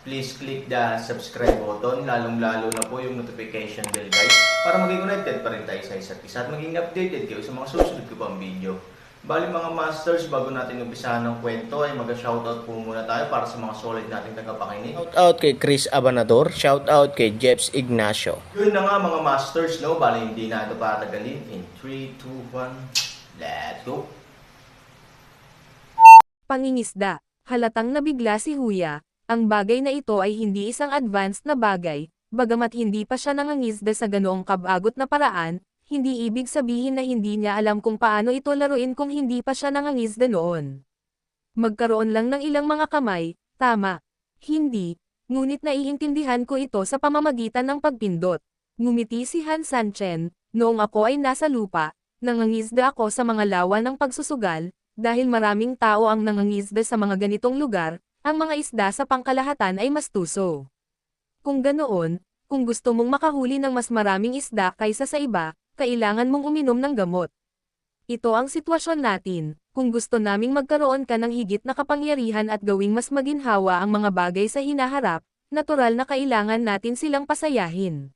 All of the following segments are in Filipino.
please click the subscribe button, lalong-lalo na po yung notification bell guys, para maging connected pa rin tayo sa isa't isa at maging updated kayo sa mga susunod ko pang video. Bali mga masters, bago natin umpisahan ng kwento ay mag-shoutout po muna tayo para sa mga solid nating tagapakinig. Shout out kay Chris Abanador, shout out kay Jeps Ignacio. Yun na nga mga masters, no? Bali hindi na ito patagalin. In 3, 2, 1, let's go! Pangingisda. Halatang nabigla si Huya. Ang bagay na ito ay hindi isang advanced na bagay, bagamat hindi pa siya nangangisda sa ganoong kabagot na paraan, hindi ibig sabihin na hindi niya alam kung paano ito laruin kung hindi pa siya nangangisda noon. Magkaroon lang ng ilang mga kamay, tama. Hindi, ngunit naiintindihan ko ito sa pamamagitan ng pagpindot. Ngumiti si Han Sanchen, noong ako ay nasa lupa, nangangisda ako sa mga lawa ng pagsusugal, dahil maraming tao ang nangangisda sa mga ganitong lugar, ang mga isda sa pangkalahatan ay mas tuso. Kung ganoon, kung gusto mong makahuli ng mas maraming isda kaysa sa iba, kailangan mong uminom ng gamot. Ito ang sitwasyon natin, kung gusto naming magkaroon ka ng higit na kapangyarihan at gawing mas maginhawa ang mga bagay sa hinaharap, natural na kailangan natin silang pasayahin.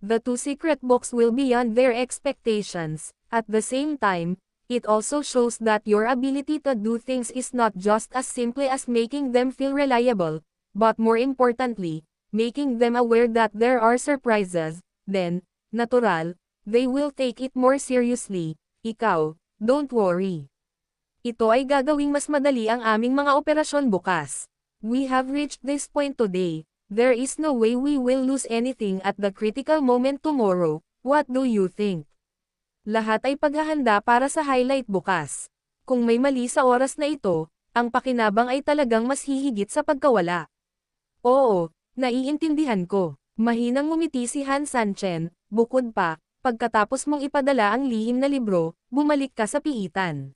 The two secret books will beyond their expectations, at the same time, It also shows that your ability to do things is not just as simply as making them feel reliable, but more importantly, making them aware that there are surprises, then, natural, they will take it more seriously. Ikaw, don't worry. Ito ay gagawing mas madali ang aming mga operasyon bukas. We have reached this point today. There is no way we will lose anything at the critical moment tomorrow. What do you think? Lahat ay paghahanda para sa highlight bukas. Kung may mali sa oras na ito, ang pakinabang ay talagang mas hihigit sa pagkawala. Oo, naiintindihan ko. Mahinang ngumiti si Han Sanchen, bukod pa, pagkatapos mong ipadala ang lihim na libro, bumalik ka sa piitan.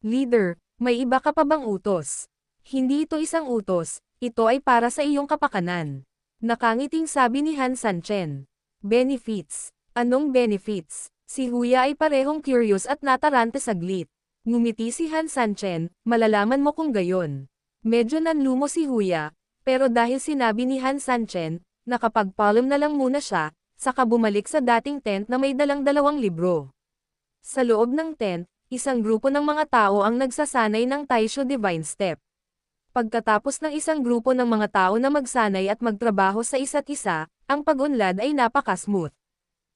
Leader, may iba ka pa bang utos? Hindi ito isang utos, ito ay para sa iyong kapakanan. Nakangiting sabi ni Han Sanchen. Benefits. Anong benefits? Si Huya ay parehong curious at natarante saglit. Ngumiti si Han Sanchen, malalaman mo kung gayon. Medyo nanlumo si Huya, pero dahil sinabi ni Han Sanchen, nakapagpalm na lang muna siya, saka bumalik sa dating tent na may dalang dalawang libro. Sa loob ng tent, isang grupo ng mga tao ang nagsasanay ng Taisho Divine Step. Pagkatapos ng isang grupo ng mga tao na magsanay at magtrabaho sa isa't isa, ang pag-unlad ay napaka-smooth.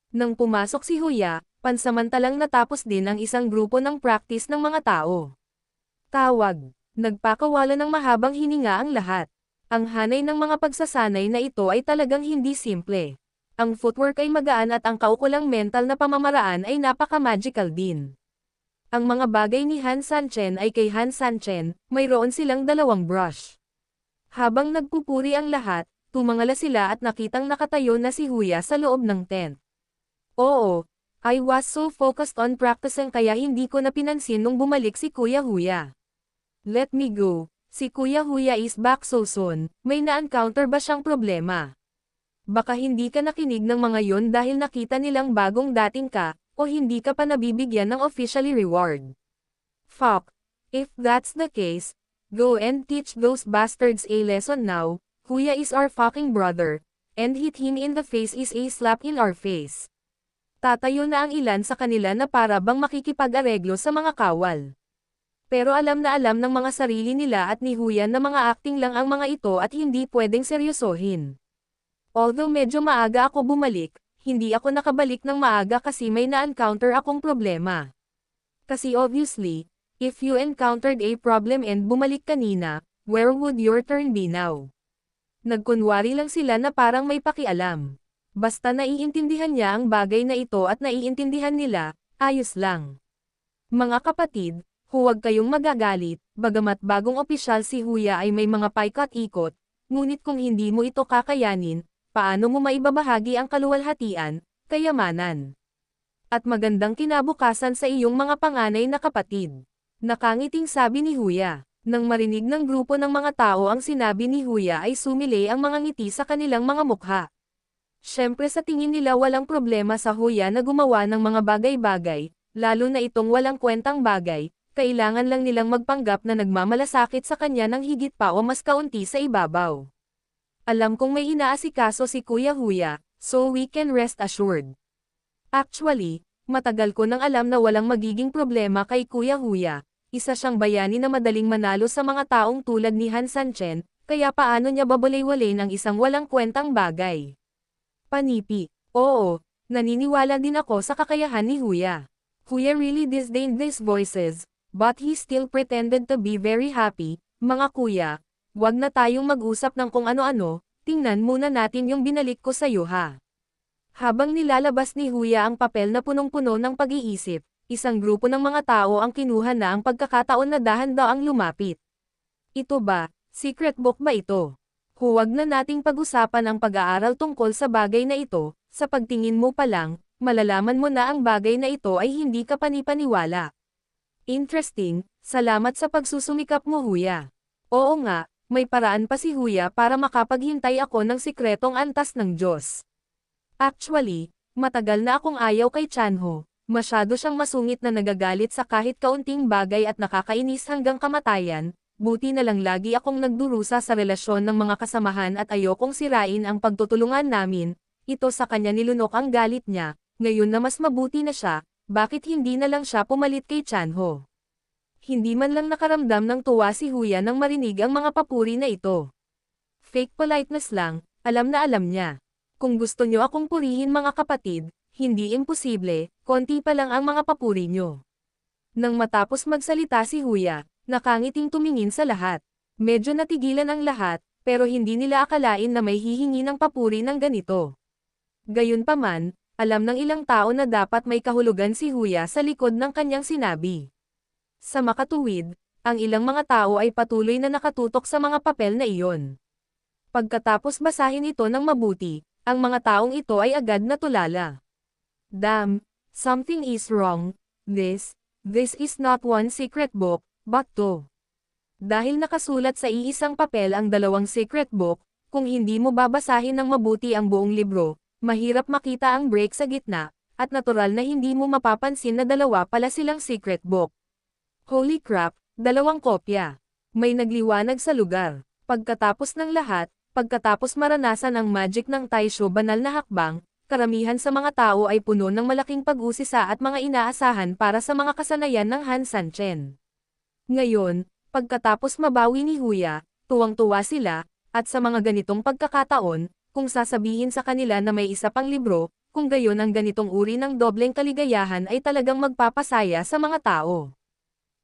Nang pumasok si Huya, pansamantalang natapos din ang isang grupo ng practice ng mga tao. Tawag. Nagpakawala ng mahabang hininga ang lahat. Ang hanay ng mga pagsasanay na ito ay talagang hindi simple. Ang footwork ay magaan at ang kaukulang mental na pamamaraan ay napaka-magical din. Ang mga bagay ni Han Sanchen ay kay Han Sanchen, mayroon silang dalawang brush. Habang nagpupuri ang lahat, tumangala sila at nakitang nakatayo na si Huya sa loob ng tent. Oo, I was so focused on practicing kaya hindi ko na pinansin nung bumalik si Kuya Huya. Let me go. Si Kuya Huya is back so soon. May na-encounter ba siyang problema? Baka hindi ka nakinig ng mga yon dahil nakita nilang bagong dating ka, o hindi ka pa nabibigyan ng officially reward. Fuck. If that's the case, go and teach those bastards a lesson now. Kuya is our fucking brother, and hit him in the face is a slap in our face. Tatayo na ang ilan sa kanila na para bang makikipag-areglo sa mga kawal. Pero alam na alam ng mga sarili nila at ni Huyan na mga acting lang ang mga ito at hindi pwedeng seryosohin. Although medyo maaga ako bumalik, hindi ako nakabalik ng maaga kasi may na-encounter akong problema. Kasi obviously, if you encountered a problem and bumalik kanina, where would your turn be now? Nagkunwari lang sila na parang may pakialam. Basta naiintindihan niya ang bagay na ito at naiintindihan nila, ayos lang. Mga kapatid, huwag kayong magagalit, bagamat bagong opisyal si Huya ay may mga paikat-ikot, ngunit kung hindi mo ito kakayanin, paano mo maibabahagi ang kaluwalhatian, kayamanan, at magandang kinabukasan sa iyong mga panganay na kapatid. Nakangiting sabi ni Huya. Nang marinig ng grupo ng mga tao ang sinabi ni Huya ay sumili ang mga ngiti sa kanilang mga mukha. Siyempre sa tingin nila walang problema sa Huya na gumawa ng mga bagay-bagay, lalo na itong walang kwentang bagay, kailangan lang nilang magpanggap na nagmamalasakit sa kanya ng higit pa o mas kaunti sa ibabaw. Alam kong may inaasikaso si Kuya Huya, so we can rest assured. Actually, matagal ko nang alam na walang magiging problema kay Kuya Huya, isa siyang bayani na madaling manalo sa mga taong tulad ni Han Sanchen, kaya paano niya babalay-walay ng isang walang kwentang bagay. Panipi, oo, naniniwala din ako sa kakayahan ni Huya. Huya really disdained these voices, but he still pretended to be very happy, mga kuya, wag na tayong mag-usap ng kung ano-ano, tingnan muna natin yung binalik ko sa'yo ha. Habang nilalabas ni Huya ang papel na punong-puno ng pag-iisip, isang grupo ng mga tao ang kinuha na ang pagkakataon na dahan-daang lumapit. Ito ba, secret book ba ito? Huwag na nating pag-usapan ang pag-aaral tungkol sa bagay na ito, sa pagtingin mo pa lang, malalaman mo na ang bagay na ito ay hindi ka panipaniwala. Interesting, salamat sa pagsusumikap mo Huya. Oo nga, may paraan pa si Huya para makapaghintay ako ng sikretong antas ng Diyos. Actually, matagal na akong ayaw kay Chanho, Masyado siyang masungit na nagagalit sa kahit kaunting bagay at nakakainis hanggang kamatayan, buti na lang lagi akong nagdurusa sa relasyon ng mga kasamahan at ayokong sirain ang pagtutulungan namin, ito sa kanya nilunok ang galit niya, ngayon na mas mabuti na siya, bakit hindi na lang siya pumalit kay Chanho? Hindi man lang nakaramdam ng tuwa si Huya nang marinig ang mga papuri na ito. Fake politeness lang, alam na alam niya. Kung gusto niyo akong purihin mga kapatid, hindi imposible, konti pa lang ang mga papuri nyo. Nang matapos magsalita si Huya, nakangiting tumingin sa lahat. Medyo natigilan ang lahat, pero hindi nila akalain na may hihingi ng papuri ng ganito. Gayunpaman, alam ng ilang tao na dapat may kahulugan si Huya sa likod ng kanyang sinabi. Sa makatuwid, ang ilang mga tao ay patuloy na nakatutok sa mga papel na iyon. Pagkatapos basahin ito ng mabuti, ang mga taong ito ay agad na tulala. Damn, something is wrong. This, this is not one secret book, but two. Dahil nakasulat sa iisang papel ang dalawang secret book, kung hindi mo babasahin ng mabuti ang buong libro, mahirap makita ang break sa gitna, at natural na hindi mo mapapansin na dalawa pala silang secret book. Holy crap, dalawang kopya. May nagliwanag sa lugar. Pagkatapos ng lahat, pagkatapos maranasan ang magic ng Taisho banal na hakbang, karamihan sa mga tao ay puno ng malaking pag-usisa at mga inaasahan para sa mga kasanayan ng Han Sanchen. Ngayon, pagkatapos mabawi ni Huya, tuwang-tuwa sila, at sa mga ganitong pagkakataon, kung sasabihin sa kanila na may isa pang libro, kung gayon ang ganitong uri ng dobleng kaligayahan ay talagang magpapasaya sa mga tao.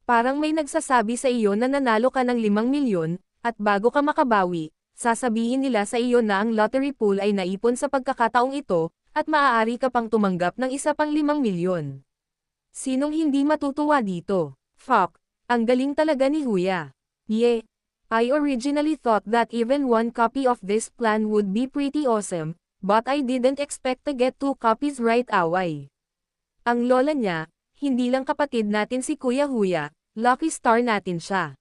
Parang may nagsasabi sa iyo na nanalo ka ng 5 milyon, at bago ka makabawi, sasabihin nila sa iyo na ang lottery pool ay naipon sa pagkakataong ito, at maaari ka pang tumanggap ng isa pang 5 milyon. Sinong hindi matutuwa dito? Fuck, ang galing talaga ni Huya. Yeah. I originally thought that even one copy of this plan would be pretty awesome, but I didn't expect to get two copies right away. Ang lola niya, hindi lang kapatid natin si Kuya Huya, lucky star natin siya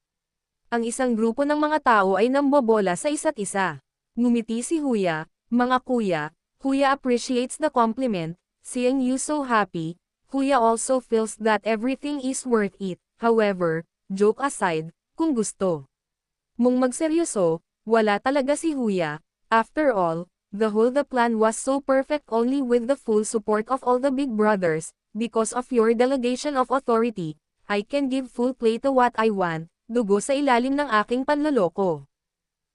ang isang grupo ng mga tao ay nambobola sa isa't isa. Ngumiti si Huya, mga kuya, Huya appreciates the compliment, seeing you so happy, Huya also feels that everything is worth it, however, joke aside, kung gusto. Mong magseryoso, wala talaga si Huya, after all, the whole the plan was so perfect only with the full support of all the big brothers, because of your delegation of authority, I can give full play to what I want, dugo sa ilalim ng aking panloloko.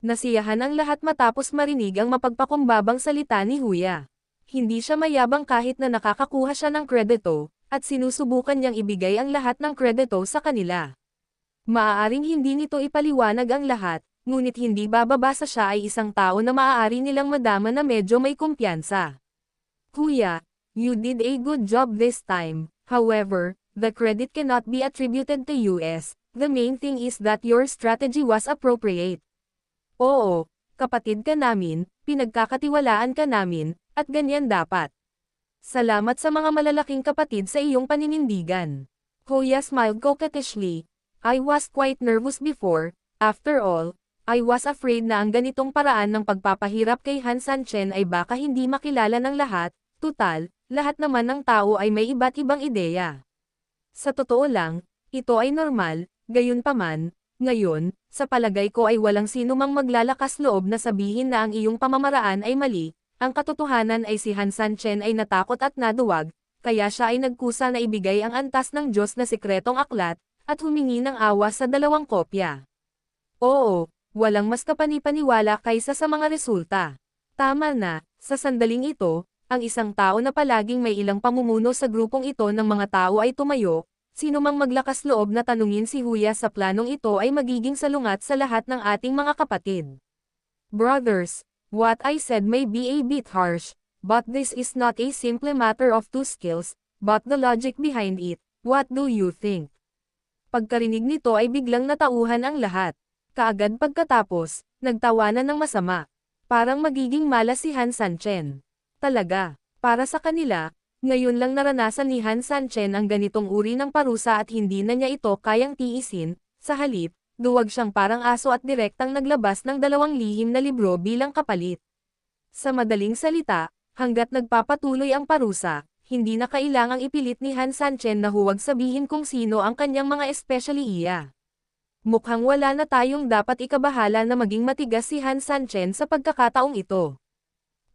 Nasiyahan ang lahat matapos marinig ang mapagpakumbabang salita ni Huya. Hindi siya mayabang kahit na nakakakuha siya ng kredito, at sinusubukan niyang ibigay ang lahat ng kredito sa kanila. Maaaring hindi nito ipaliwanag ang lahat, ngunit hindi bababasa siya ay isang tao na maaari nilang madama na medyo may kumpiyansa. Kuya, you did a good job this time, however, the credit cannot be attributed to US, The main thing is that your strategy was appropriate. Oo, kapatid ka namin, pinagkakatiwalaan ka namin, at ganyan dapat. Salamat sa mga malalaking kapatid sa iyong paninindigan. Hoya smiled coquettishly. I was quite nervous before, after all, I was afraid na ang ganitong paraan ng pagpapahirap kay Han Sanchen ay baka hindi makilala ng lahat, tutal, lahat naman ng tao ay may iba't ibang ideya. Sa totoo lang, ito ay normal, gayunpaman, ngayon, sa palagay ko ay walang sino mang maglalakas loob na sabihin na ang iyong pamamaraan ay mali, ang katotohanan ay si Han Sanchen ay natakot at naduwag, kaya siya ay nagkusa na ibigay ang antas ng Diyos na sikretong aklat, at humingi ng awa sa dalawang kopya. Oo, walang mas kapanipaniwala kaysa sa mga resulta. Tama na, sa sandaling ito, ang isang tao na palaging may ilang pamumuno sa grupong ito ng mga tao ay tumayo, sino mang maglakas loob na tanungin si Huya sa planong ito ay magiging salungat sa lahat ng ating mga kapatid. Brothers, what I said may be a bit harsh, but this is not a simple matter of two skills, but the logic behind it, what do you think? Pagkarinig nito ay biglang natauhan ang lahat. Kaagad pagkatapos, nagtawanan ng masama. Parang magiging malas si Han Sanchen. Talaga, para sa kanila, ngayon lang naranasan ni Han Sanchen ang ganitong uri ng parusa at hindi na niya ito kayang tiisin, sa halip, duwag siyang parang aso at direktang naglabas ng dalawang lihim na libro bilang kapalit. Sa madaling salita, hanggat nagpapatuloy ang parusa, hindi na kailangang ipilit ni Han Sanchen na huwag sabihin kung sino ang kanyang mga especially iya. Mukhang wala na tayong dapat ikabahala na maging matigas si Han Sanchen sa pagkakataong ito.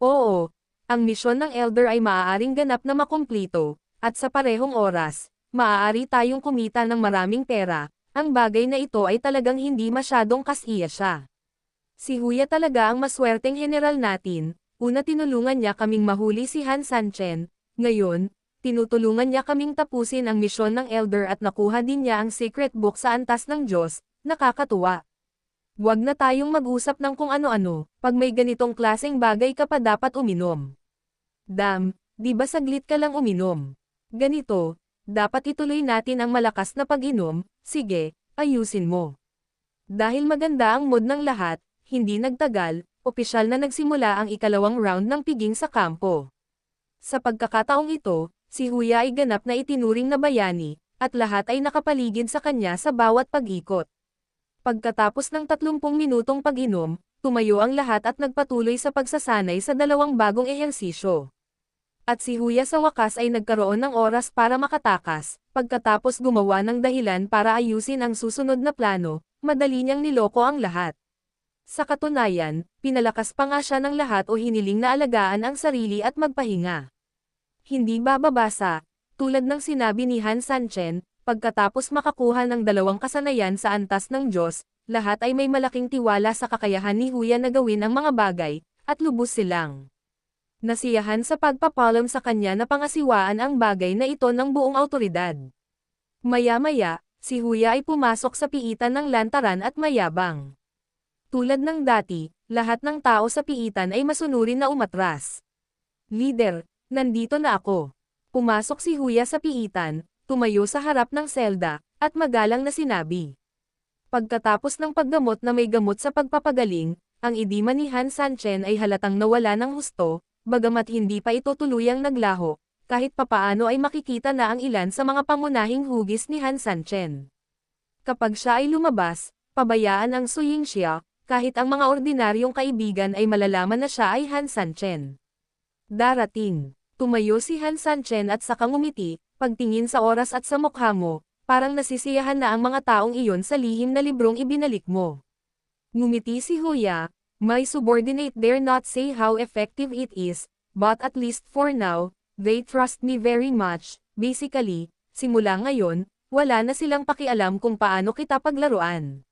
Oo, ang misyon ng Elder ay maaaring ganap na makumplito, at sa parehong oras, maaari tayong kumita ng maraming pera, ang bagay na ito ay talagang hindi masyadong kasiya siya. Si Huya talaga ang maswerteng general natin, una tinulungan niya kaming mahuli si Han Sanchen, ngayon, tinutulungan niya kaming tapusin ang misyon ng Elder at nakuha din niya ang secret book sa antas ng Diyos, nakakatuwa. Huwag na tayong mag-usap ng kung ano-ano, pag may ganitong klaseng bagay ka pa dapat uminom. Dam, di ba saglit ka lang uminom? Ganito, dapat ituloy natin ang malakas na pag-inom, sige, ayusin mo. Dahil maganda ang mood ng lahat, hindi nagtagal, opisyal na nagsimula ang ikalawang round ng piging sa kampo. Sa pagkakataong ito, si Huya ay ganap na itinuring na bayani, at lahat ay nakapaligid sa kanya sa bawat pag-ikot. Pagkatapos ng 30 minutong pag-inom, tumayo ang lahat at nagpatuloy sa pagsasanay sa dalawang bagong ehersisyo. At si Huya sa wakas ay nagkaroon ng oras para makatakas, pagkatapos gumawa ng dahilan para ayusin ang susunod na plano, madali niyang niloko ang lahat. Sa katunayan, pinalakas pa nga siya ng lahat o hiniling na alagaan ang sarili at magpahinga. Hindi bababasa, tulad ng sinabi ni Han Sanchen, pagkatapos makakuha ng dalawang kasanayan sa antas ng Diyos, lahat ay may malaking tiwala sa kakayahan ni Huya na gawin ang mga bagay, at lubos silang. Nasiyahan sa pagpapalam sa kanya na pangasiwaan ang bagay na ito ng buong autoridad. Maya-maya, si Huya ay pumasok sa piitan ng lantaran at mayabang. Tulad ng dati, lahat ng tao sa piitan ay masunurin na umatras. Leader, nandito na ako. Pumasok si Huya sa piitan, tumayo sa harap ng selda, at magalang na sinabi. Pagkatapos ng paggamot na may gamot sa pagpapagaling, ang idima ni Han Sanchen ay halatang nawala ng husto, bagamat hindi pa ito tuluyang naglaho, kahit papaano ay makikita na ang ilan sa mga pangunahing hugis ni Han Sanchen. Kapag siya ay lumabas, pabayaan ang suying siya, kahit ang mga ordinaryong kaibigan ay malalaman na siya ay Han Sanchen. Darating, tumayo si Han Sanchen at saka ngumiti, pagtingin sa oras at sa mukha mo, parang nasisiyahan na ang mga taong iyon sa lihim na librong ibinalik mo. Ngumiti si Huya, my subordinate dare not say how effective it is, but at least for now, they trust me very much, basically, simula ngayon, wala na silang pakialam kung paano kita paglaruan.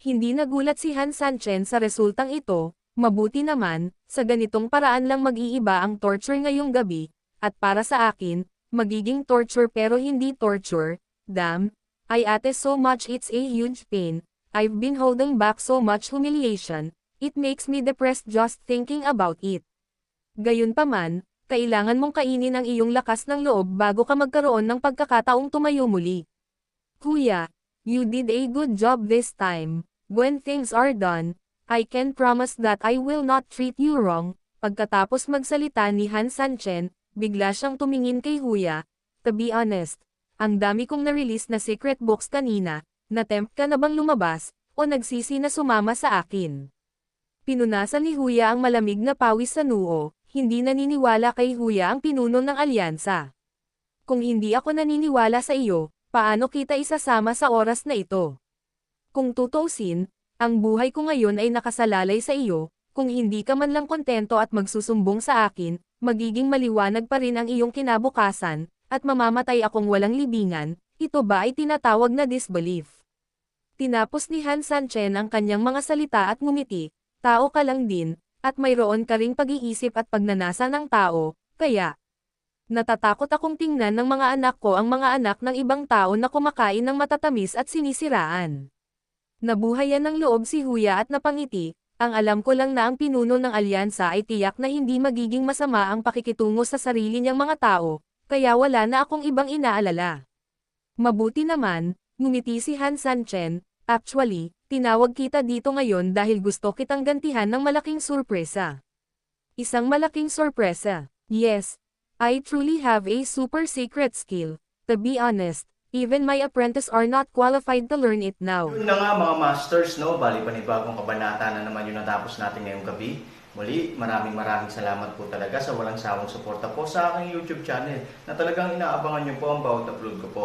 Hindi nagulat si Han Sanchen sa resultang ito, mabuti naman, sa ganitong paraan lang mag-iiba ang torture ngayong gabi, at para sa akin, magiging torture pero hindi torture, damn, I ate so much it's a huge pain, I've been holding back so much humiliation, it makes me depressed just thinking about it. Gayunpaman, kailangan mong kainin ang iyong lakas ng loob bago ka magkaroon ng pagkakataong tumayo muli. Kuya, you did a good job this time. When things are done, I can promise that I will not treat you wrong. Pagkatapos magsalita ni Han Sanchen, bigla siyang tumingin kay Huya. To be honest, ang dami kong na-release na secret books kanina, na-tempt ka na bang lumabas, o nagsisi na sumama sa akin. Pinunasan ni Huya ang malamig na pawis sa noo, hindi naniniwala kay Huya ang pinuno ng alyansa. Kung hindi ako naniniwala sa iyo, paano kita isasama sa oras na ito? Kung tutuusin, ang buhay ko ngayon ay nakasalalay sa iyo, kung hindi ka man lang kontento at magsusumbong sa akin, magiging maliwanag pa rin ang iyong kinabukasan, at mamamatay akong walang libingan, ito ba ay tinatawag na disbelief? Tinapos ni Han Sanchen ang kanyang mga salita at ngumiti, tao ka lang din, at mayroon ka ring pag-iisip at pagnanasa ng tao, kaya, Natatakot akong tingnan ng mga anak ko ang mga anak ng ibang tao na kumakain ng matatamis at sinisiraan. Nabuhayan ng loob si Huya at napangiti, ang alam ko lang na ang pinuno ng alyansa ay tiyak na hindi magiging masama ang pakikitungo sa sarili niyang mga tao, kaya wala na akong ibang inaalala. Mabuti naman, ngumiti si Han Sanchen, actually, tinawag kita dito ngayon dahil gusto kitang gantihan ng malaking sorpresa. Isang malaking sorpresa, yes, I truly have a super secret skill. To be honest, even my apprentice are not qualified to learn it now. Yun na nga mga masters, no? Bali panibagong kabanata na naman yung natapos natin ngayong gabi. Muli, maraming maraming salamat po talaga sa walang sawang suporta po sa aking YouTube channel na talagang inaabangan nyo po ang bawat upload ko po.